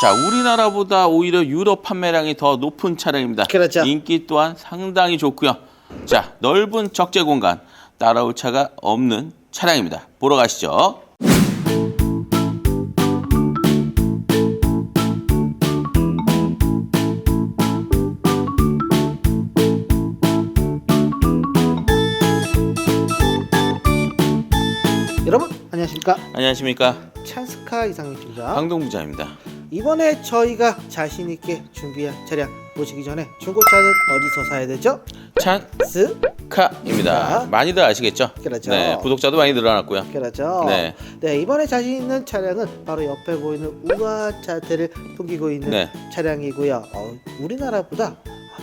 자, 우리나라보다 오히려 유럽 판매량이 더 높은 차량입니다. 그렇죠. 인기 또한 상당히 좋고요. 자, 넓은 적재 공간 따라올 차가 없는 차량입니다. 보러 가시죠. 여러분 안녕하십니까 안녕하십니까? 찬스카 이상민입니다 강동 부자입니다. 이번에 저희가 자신 있게 준비한 차량 보시기 전에 중고차는 어디서 사야 되죠? 스 찬카입니다. 많이들 아시겠죠? 그렇죠. 네, 구독자도 많이 늘어났고요. 그렇죠. 네. 네. 이번에 자신 있는 차량은 바로 옆에 보이는 우아차들을 풍기고 있는 네. 차량이고요. 어, 우리나라보다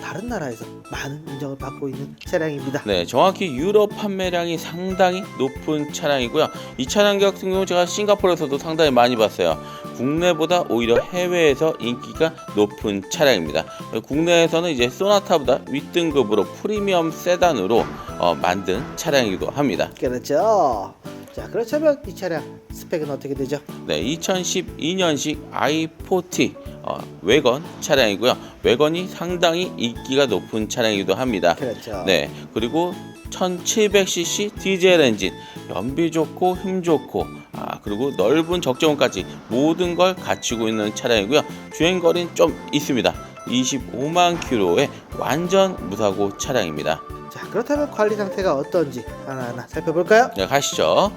다른 나라에서 많은 인정을 받고 있는 차량입니다. 네, 정확히 유럽 판매량이 상당히 높은 차량이고요. 이 차량 같은 경우 제가 싱가포르에서도 상당히 많이 봤어요. 국내보다 오히려 해외에서 인기가 높은 차량입니다. 국내에서는 이제 소나타보다 윗등급으로 프리미엄 세단으로 어, 만든 차량이기도 합니다. 그렇죠. 자, 그렇다면 이 차량 스펙은 어떻게 되죠? 네, 2012년식 i40 어, 외건 차량이고요. 외건이 상당히 인기가 높은 차량이기도 합니다. 그렇죠. 네, 그리고 1700cc 디젤 엔진, 연비 좋고 힘 좋고, 아 그리고 넓은 적재원까지 모든 걸 갖추고 있는 차량이고요. 주행 거리는 좀 있습니다. 25만 킬로의 완전 무사고 차량입니다. 자, 그렇다면 관리 상태가 어떤지 하나하나 살펴볼까요? 네, 가시죠.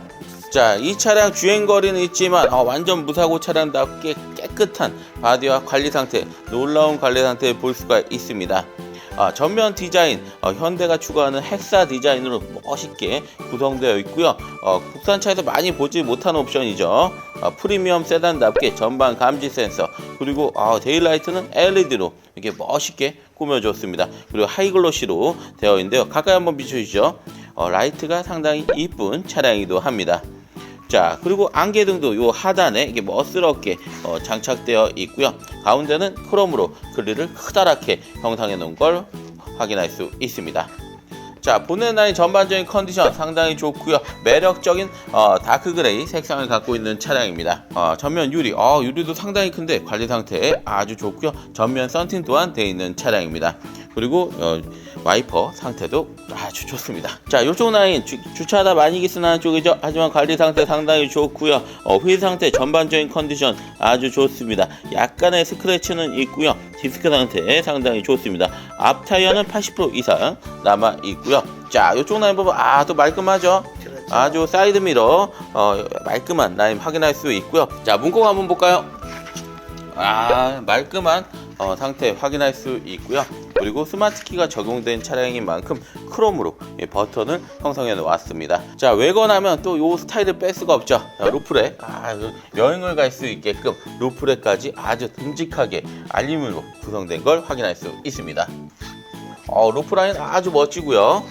자, 이 차량 주행 거리는 있지만 어, 완전 무사고 차량답게 깨끗한 바디와 관리 상태, 놀라운 관리 상태 볼 수가 있습니다. 아, 전면 디자인, 어, 현대가 추구하는 헥사 디자인으로 멋있게 구성되어 있고요. 어, 국산차에서 많이 보지 못한 옵션이죠. 어, 프리미엄 세단답게 전방 감지 센서, 그리고 어, 데일라이트는 LED로 이렇게 멋있게 꾸며줬습니다. 그리고 하이글로시로 되어 있는데요. 가까이 한번 비춰주시죠. 어, 라이트가 상당히 이쁜 차량이기도 합니다. 자 그리고 안개등도 요 하단에 이게 멋스럽게 어, 장착되어 있고요 가운데는 크롬으로 그릴을 크다랗게 형상해 놓은 걸 확인할 수 있습니다 자 보넷 라인 전반적인 컨디션 상당히 좋고요. 매력적인 어, 다크 그레이 색상을 갖고 있는 차량입니다. 어, 전면 유리. 어, 유리도 상당히 큰데 관리 상태 아주 좋고요. 전면 썬팅 또한 되어 있는 차량입니다. 그리고 어, 와이퍼 상태도 아주 좋습니다. 자, 이쪽 라인 주, 주차하다 많이 기스나는 쪽이죠. 하지만 관리 상태 상당히 좋고요. 어, 휠 상태 전반적인 컨디션 아주 좋습니다. 약간의 스크래치는 있고요. 디스크 상태 상당히 좋습니다. 앞 타이어는 80% 이상 남아 있고요. 자, 이쪽 라인 보면 아, 또 말끔하죠. 아주 사이드 미러 어, 말끔한 라인 확인할 수 있고요. 자, 문콕 한번 볼까요? 아, 말끔한 어, 상태 확인할 수 있고요. 그리고 스마트 키가 적용된 차량인 만큼 크롬으로 이 버튼을 형성해 놓았습니다. 자, 외건하면 또 요 스타일을 뺄 수가 없죠. 자, 루프렉. 아, 그 여행을 갈 수 있게끔 루프렉까지 아주 듬직하게 알루미늄으로 구성된 걸 확인할 수 있습니다. 어, 로프 라인 아주 멋지고요.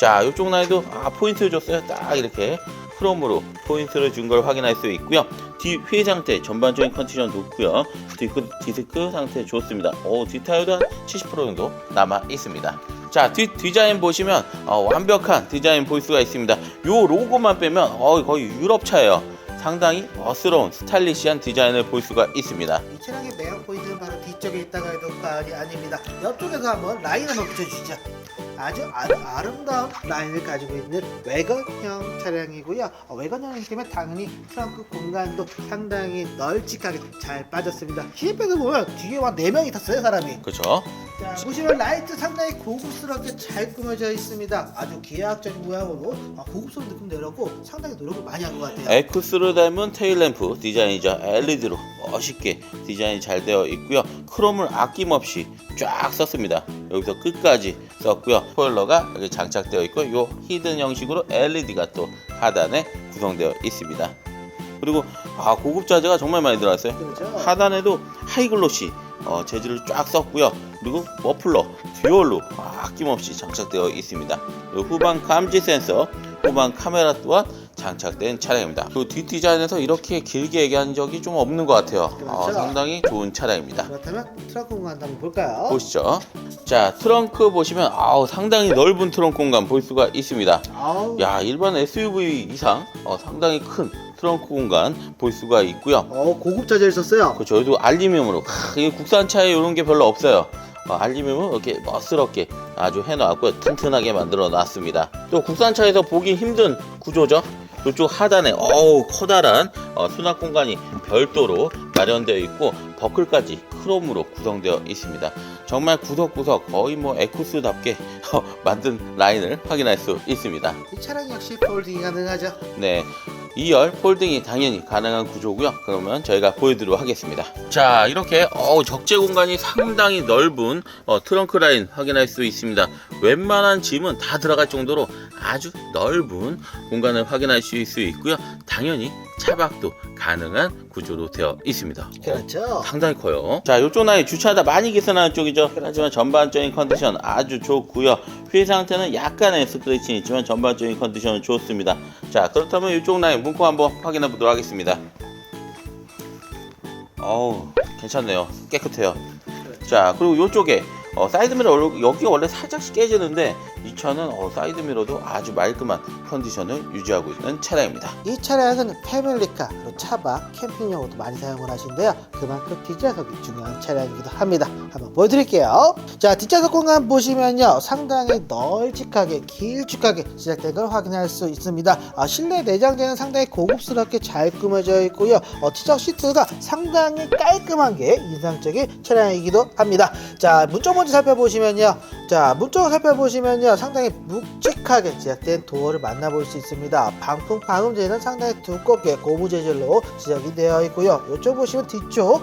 자, 이쪽 라인도 아, 포인트 줬어요. 딱 이렇게 크롬으로 포인트를 준 걸 확인할 수 있고요. 뒤휠 상태 전반적인 컨디션 좋고요. 디스크, 디스크 상태 좋습니다. 오, 뒷타이어도 한 70% 정도 남아 있습니다. 자, 뒷 디자인 보시면 어, 완벽한 디자인 볼 수가 있습니다. 요 로고만 빼면 어, 거의 유럽 차예요. 상당히 멋스러운 스타일리시한 디자인을 볼 수가 있습니다. 이 차량의 매력 포인트는 바로 뒤쪽에 있다가 해도 과언이 아닙니다. 옆쪽에서 한번 라인 한번 붙여주시죠. 아주 아, 름다운 라인을 가지고 있는 외건형 차량이고요. 어, 외건형이기 때문에 당연히 트렁크 공간도 상당히 널찍하게 잘 빠졌습니다. 뒤에서 보면 뒤에 와 4명이 탔어요 사람이. 그렇죠? 자, 보시면 라이트 상당히 고급스럽게 잘 꾸며져 있습니다. 아주 기하학적인 모양으로 아, 고급스러운 느낌 내려고 상당히 노력을 많이 한 것 같아요. 에쿠스를 닮은 테일램프 디자인이죠. LED로 멋있게 디자인이 잘 되어 있고요. 크롬을 아낌없이 쫙 썼습니다. 여기서 끝까지 썼고요. 스포일러가 여기 장착되어 있고 요 히든 형식으로 LED가 또 하단에 구성되어 있습니다. 그리고 아 고급 자재가 정말 많이 들어갔어요. 그렇죠. 하단에도 하이글로시 어, 재질을 쫙 썼고요. 그리고 머플러 듀얼로 아낌없이 장착되어 있습니다. 후방 감지 센서, 후방 카메라 또한 장착된 차량입니다. 그 뒷 디자인에서 이렇게 길게 얘기한 적이 좀 없는 것 같아요. 어, 그렇죠. 상당히 좋은 차량입니다. 그렇다면 트렁크 공간 한번 볼까요? 보시죠. 자 트렁크 보시면 아우 상당히 넓은 트렁크 공간 볼 수가 있습니다. 아우, 야 일반 SUV 이상 어, 상당히 큰 트렁크 공간 볼 수가 있고요. 어 고급 자재를 썼어요. 그렇죠. 여기도 알루미늄으로 크, 이 국산차에 이런 게 별로 없어요. 어, 알루미늄은 이렇게 멋스럽게 아주 해놨고요. 튼튼하게 만들어 놨습니다. 또 국산차에서 보기 힘든 구조죠. 이쪽 하단에 어우 커다란 어, 수납 공간이 별도로 마련되어 있고 버클까지 크롬으로 구성되어 있습니다. 정말 구석구석 거의 뭐 에쿠스답게 어, 만든 라인을 확인할 수 있습니다. 이 차량 역시 폴딩이 가능하죠. 네. 2열 폴딩이 당연히 가능한 구조고요. 그러면 저희가 보여드리도록 하겠습니다. 자, 이렇게 어, 적재 공간이 상당히 넓은 어, 트렁크 라인 확인할 수 있습니다. 웬만한 짐은 다 들어갈 정도로 아주 넓은 공간을 확인할 수 있고요. 당연히 차박도 가능한 구조로 되어 있습니다. 그렇죠. 상당히 커요. 자, 이쪽 라인 주차하다 많이 개선하는 쪽이죠. 하지만 전반적인 컨디션 아주 좋고요. 휠 상태는 약간의 스크래치는 있지만 전반적인 컨디션은 좋습니다. 자, 그렇다면 이쪽 라인 문콕 한번 확인해 보도록 하겠습니다. 어우, 괜찮네요. 깨끗해요. 자, 그리고 이쪽에 어, 사이드미러 올- 여기가 원래 살짝씩 깨지는데 이 차는 어, 사이드미러도 아주 말끔한 컨디션을 유지하고 있는 차량입니다. 이 차량은 패밀리카, 차박, 캠핑용으로도 많이 사용을 하신데요. 그만큼 뒷좌석이 중요한 차량이기도 합니다. 한번 보여드릴게요. 자, 뒷좌석 공간 보시면요. 상당히 널찍하게, 길쭉하게 시작된 걸 확인할 수 있습니다. 아, 실내 내장재는 상당히 고급스럽게 잘 꾸며져 있고요. 어, 뒤쪽 시트가 상당히 깔끔한 게 인상적인 차량이기도 합니다. 자, 문쪽 먼저 살펴보시면요. 자, 문쪽을 살펴보시면요. 상당히 묵직하게 제작된 도어를 만나볼 수 있습니다. 방풍 방음제는 상당히 두껍게 고무 재질로 제작이 되어 있고요. 이쪽 보시면 뒤쪽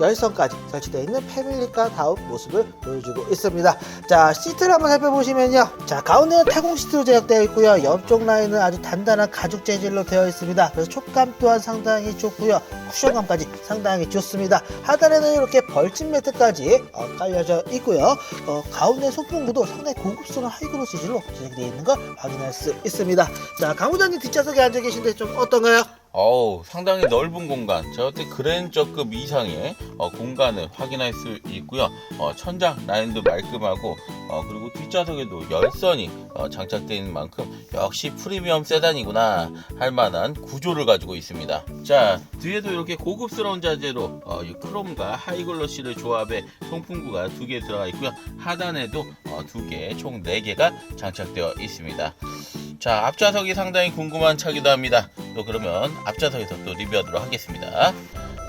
열선까지 설치되어 있는 패밀리카 다운 모습을 보여주고 있습니다. 자, 시트를 한번 살펴보시면요. 자, 가운데는 타공 시트로 제작되어 있고요. 옆쪽 라인은 아주 단단한 가죽 재질로 되어 있습니다. 그래서 촉감 또한 상당히 좋고요. 쿠션감까지 상당히 좋습니다. 하단에는 이렇게 벌집 매트까지 어, 깔려져 있고요. 어, 가운데 소품구도 상당히 고급스러운 하이그로 재질로 제작되어 있는 걸 확인할 수 있습니다. 자, 강우장님 뒷좌석에 앉아 계신데 좀 어떤가요? 어우 상당히 넓은 공간. 저때 그랜저급 이상의 어, 공간을 확인할 수 있고요. 어, 천장 라인도 말끔하고 어, 그리고 뒷좌석에도 열선이 어, 장착되어 있는 만큼 역시 프리미엄 세단이구나 할 만한 구조를 가지고 있습니다. 자 뒤에도 이렇게 고급스러운 자재로 어, 이 크롬과 하이글로시를 조합해 송풍구가 두 개 들어가 있고요. 하단에도 어, 두 개 총 네 개가 장착되어 있습니다 자 앞좌석이 상당히 궁금한 차기도 합니다 또 그러면 앞좌석에서 또 리뷰하도록 하겠습니다.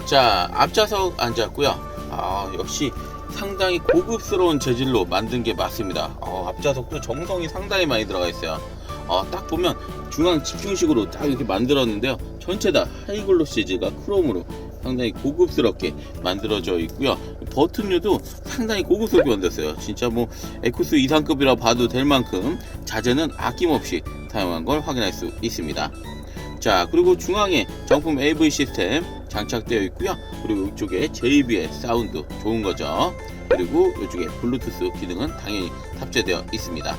자, 앞좌석 앉았고요. 아, 역시 상당히 고급스러운 재질로 만든 게 맞습니다. 어, 앞좌석도 정성이 상당히 많이 들어가 있어요. 어, 딱 보면 중앙 집중식으로 딱 이렇게 만들었는데요. 전체 다 하이글로시 재질과 크롬으로 상당히 고급스럽게 만들어져 있고요. 버튼류도 상당히 고급스럽게 만들었어요. 진짜 뭐 에쿠스 이상급이라 봐도 될 만큼 자재는 아낌없이 사용한 걸 확인할 수 있습니다. 자 그리고 중앙에 정품 AV 시스템 장착되어 있고요. 그리고 이쪽에 JBL 사운드 좋은 거죠. 그리고 이쪽에 블루투스 기능은 당연히 탑재되어 있습니다.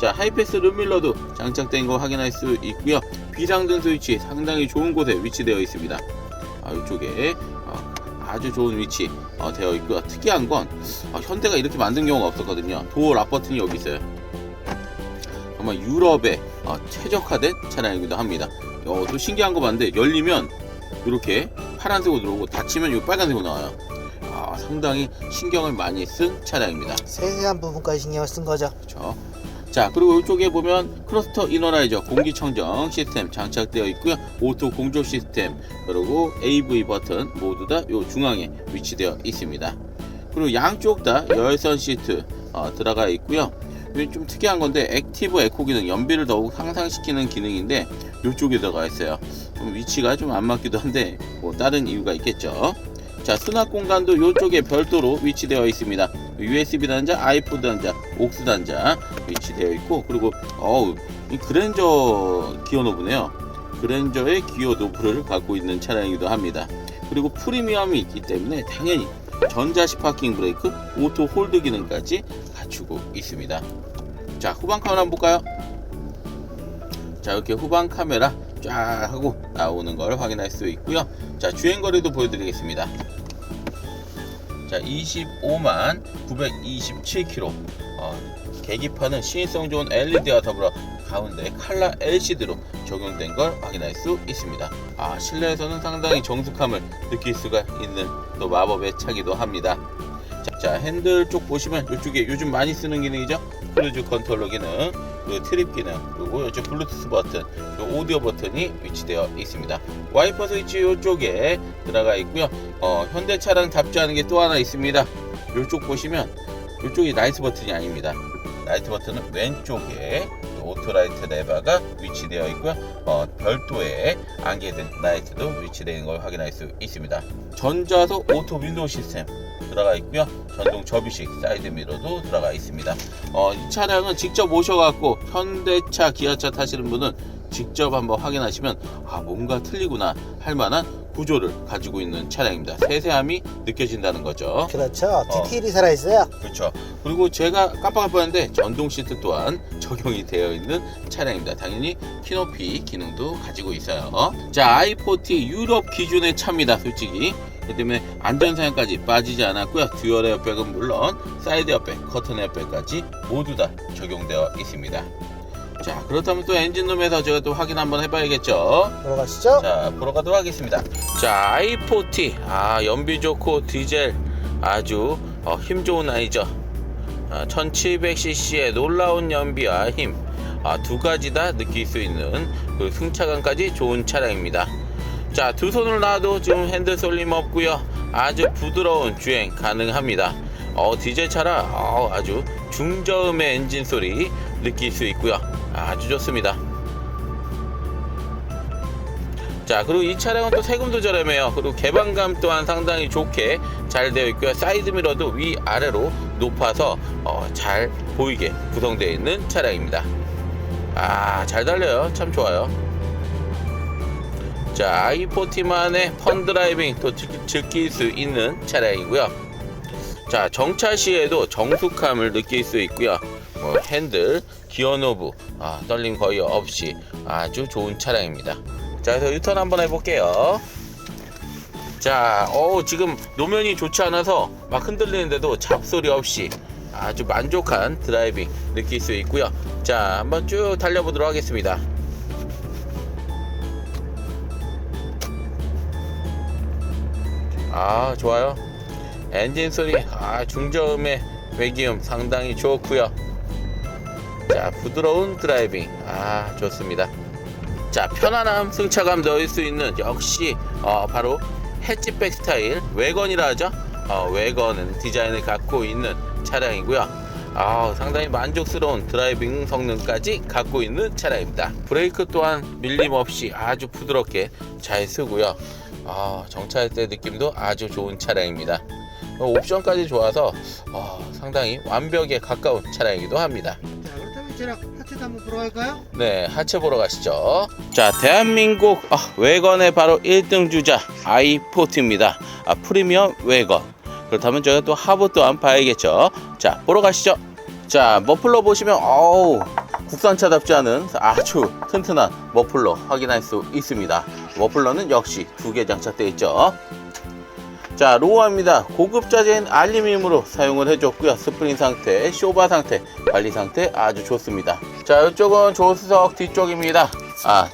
자 하이패스 룸밀러도 장착된 거 확인할 수 있고요. 비상등 스위치 상당히 좋은 곳에 위치되어 있습니다. 아, 이쪽에 어, 아주 좋은 위치 어, 되어 있고요. 특이한 건 어, 현대가 이렇게 만든 경우가 없었거든요. 도어 락 버튼이 여기 있어요 정말 유럽에 어, 최적화된 차량이기도 합니다 어, 또 신기한 거 봤는데 열리면 이렇게 파란색으로 들어오고 닫히면 이 빨간색으로 나와요. 아, 상당히 신경을 많이 쓴 차량입니다. 세세한 부분까지 신경을 쓴 거죠. 그렇죠. 자, 그리고 이쪽에 보면 클러스터 이너라이저 공기청정 시스템 장착되어 있고요. 오토 공조 시스템 그리고 AV 버튼 모두 다 요 중앙에 위치되어 있습니다. 그리고 양쪽 다 열선 시트 어, 들어가 있고요. 이게 좀 특이한 건데 액티브 에코 기능 연비를 더욱 향상시키는 기능인데 이쪽에 들어가 있어요. 좀 위치가 좀 안 맞기도 한데 뭐 다른 이유가 있겠죠. 자 수납 공간도 이쪽에 별도로 위치되어 있습니다. USB 단자, 아이포드 단자, 옥스 단자 위치되어 있고 그리고 어우 이 그랜저 기어 노브네요. 그랜저의 기어 노브를 갖고 있는 차량이기도 합니다. 그리고 프리미엄이 있기 때문에 당연히 전자식 파킹 브레이크, 오토 홀드 기능까지 갖추고 있습니다. 자 후방 카메라 한번 볼까요? 자 이렇게 후방 카메라 쫙 하고 나오는 걸 확인할 수 있고요. 자 주행 거리도 보여드리겠습니다. 자 25만 927km 어, 계기판은 시인성 좋은 LED와 더불어 가운데 칼라 LCD로 적용된 걸 확인할 수 있습니다. 아 실내에서는 상당히 정숙함을 느낄 수가 있는 또 마법의 차기도 합니다. 자, 자, 핸들 쪽 보시면 이쪽에 요즘 많이 쓰는 기능이죠. 크루즈 컨트롤러 기능, 그리고 트립 기능, 그리고 이쪽 블루투스 버튼, 오디오 버튼이 위치되어 있습니다. 와이퍼 스위치 이쪽에 들어가 있고요. 어, 현대 차량답지 않은 게또 하나 있습니다. 이쪽 보시면 이쪽이 라이트 버튼이 아닙니다. 라이트 버튼은 왼쪽에 오토라이트 레버가 위치되어 있고요. 어, 별도의 안개등 라이트도 위치되어 있는 걸 확인할 수 있습니다. 전자석 오토 윈도우 시스템 들어가 있고요. 전동 접이식 사이드 미러도 들어가 있습니다. 어, 이 차량은 직접 오셔갖고 현대차, 기아차 타시는 분은 직접 한번 확인하시면 아 뭔가 틀리구나 할 만한 구조를 가지고 있는 차량입니다. 세세함이 느껴진다는 거죠. 그렇죠. 디테일이 살아있어요. 그렇죠. 그리고 제가 깜빡할 뻔했는데 전동 시트 또한 적용이 되어 있는 차량입니다. 당연히 키높이 기능도 가지고 있어요. 자, i40 유럽 기준의 차입니다. 솔직히. 그렇기 때문에 안전사양까지 빠지지 않았고요. 듀얼 에어백은 물론 사이드 에어백, 커튼 에어백까지 모두 다 적용되어 있습니다. 자, 그렇다면 또 엔진룸에서 제가 또 확인 한번 해봐야겠죠. 보러 가시죠. 자, 보러 가도록 하겠습니다. 자, i40. 아, 연비 좋고 디젤 아주 어, 힘 좋은 아이죠. 아, 1700cc의 놀라운 연비와 힘. 아, 두 가지 다 느낄 수 있는 그 승차감까지 좋은 차량입니다. 자, 두 손을 놔도 지금 핸들 쏠림 없고요. 아주 부드러운 주행 가능합니다. 어, 디젤 차라 어, 아주 중저음의 엔진 소리 느낄 수 있고요. 아주 좋습니다. 자 그리고 이 차량은 또 세금도 저렴해요. 그리고 개방감 또한 상당히 좋게 잘 되어 있고요. 사이드 미러도 위아래로 높아서 어, 잘 보이게 구성되어 있는 차량입니다. 아 잘 달려요. 참 좋아요. 자 i40만의 펀드라이빙 또 즐- 즐길 수 있는 차량이고요. 자 정차 시에도 정숙함을 느낄 수 있고요 뭐, 핸들 기어 노브 아, 떨림 거의 없이 아주 좋은 차량입니다 자, 그래서 유턴 한번 해볼게요. 자, 어 지금 노면이 좋지 않아서 막 흔들리는데도 잡소리 없이 아주 만족한 드라이빙 느낄 수 있고요. 자, 한번 쭉 달려보도록 하겠습니다. 아, 좋아요. 엔진 소리, 아, 중저음의 외기음 상당히 좋고요. 자, 부드러운 드라이빙, 아, 좋습니다. 자 편안함 승차감 넣을 수 있는 역시 어, 바로 해치백 스타일 외건이라 하죠? 어, 외건은 디자인을 갖고 있는 차량이고요. 아, 상당히 만족스러운 드라이빙 성능까지 갖고 있는 차량입니다. 브레이크 또한 밀림 없이 아주 부드럽게 잘 쓰고요. 아, 정차할 때 느낌도 아주 좋은 차량입니다. 어, 옵션까지 좋아서 어, 상당히 완벽에 가까운 차량이기도 합니다 이제랑 하체도 한번 보러 갈까요? 네, 하체 보러 가시죠. 자, 대한민국 아, 외건의 바로 1등 주자 i40입니다. 아, 프리미엄 외건. 그렇다면 저희가 또 하부 또한 봐야겠죠. 자, 보러 가시죠. 자, 머플러 보시면 어우, 국산차답지 않은 아주 튼튼한 머플러 확인할 수 있습니다. 머플러는 역시 두 개 장착되어 있죠. 자 로우입니다. 고급 자재인 알루미늄으로 사용을 해줬고요. 스프링 상태 쇼바 상태 관리 상태 아주 좋습니다. 자 이쪽은 조수석 뒤쪽입니다. 아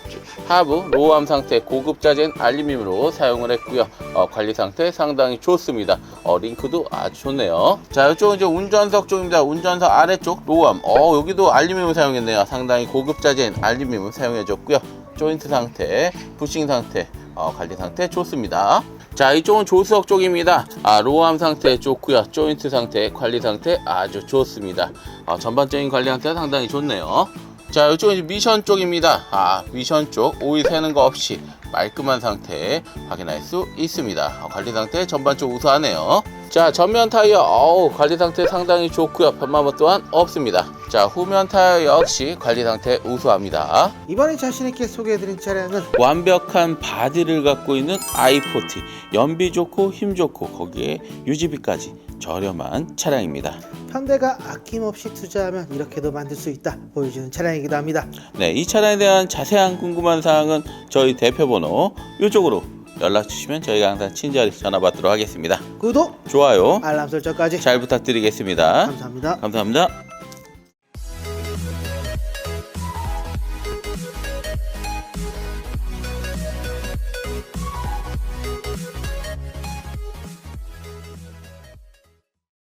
하부 로우암 상태 고급 자재인 알루미늄으로 사용을 했고요. 어, 관리 상태 상당히 좋습니다. 어, 링크도 아주 좋네요. 자 이쪽은 이제 운전석 쪽입니다. 운전석 아래쪽 로우암. 어 여기도 알루미늄 사용했네요. 상당히 고급 자재인 알루미늄 사용해줬고요. 조인트 상태 부싱 상태 어, 관리 상태 좋습니다. 자, 이쪽은 조수석 쪽입니다. 아, 로우암 상태 좋고요. 조인트 상태, 관리 상태 아주 좋습니다. 어, 전반적인 관리 상태 상당히 좋네요. 자, 이쪽은 미션 쪽입니다. 아, 미션 쪽 오일 새는 거 없이 말끔한 상태 확인할 수 있습니다. 어, 관리 상태 전반적으로 우수하네요. 자, 전면 타이어 어우, 관리 상태 상당히 좋고요. 변마모 또한 없습니다. 자, 후면 타이어 역시 관리 상태 우수합니다. 이번에 자신 있게 소개해드린 차량은 완벽한 바디를 갖고 있는 i40 연비 좋고 힘 좋고 거기에 유지비까지 저렴한 차량입니다 현대가 아낌없이 투자하면 이렇게도 만들 수 있다 보여주는 차량이기도 합니다. 네, 이 차량에 대한 자세한 궁금한 사항은 저희 대표 번호 이쪽으로 연락 주시면 저희가 항상 친절히 전화 받도록 하겠습니다. 구독, 좋아요 알람 설정까지 잘 부탁드리겠습니다. 감사합니다. 감사합니다.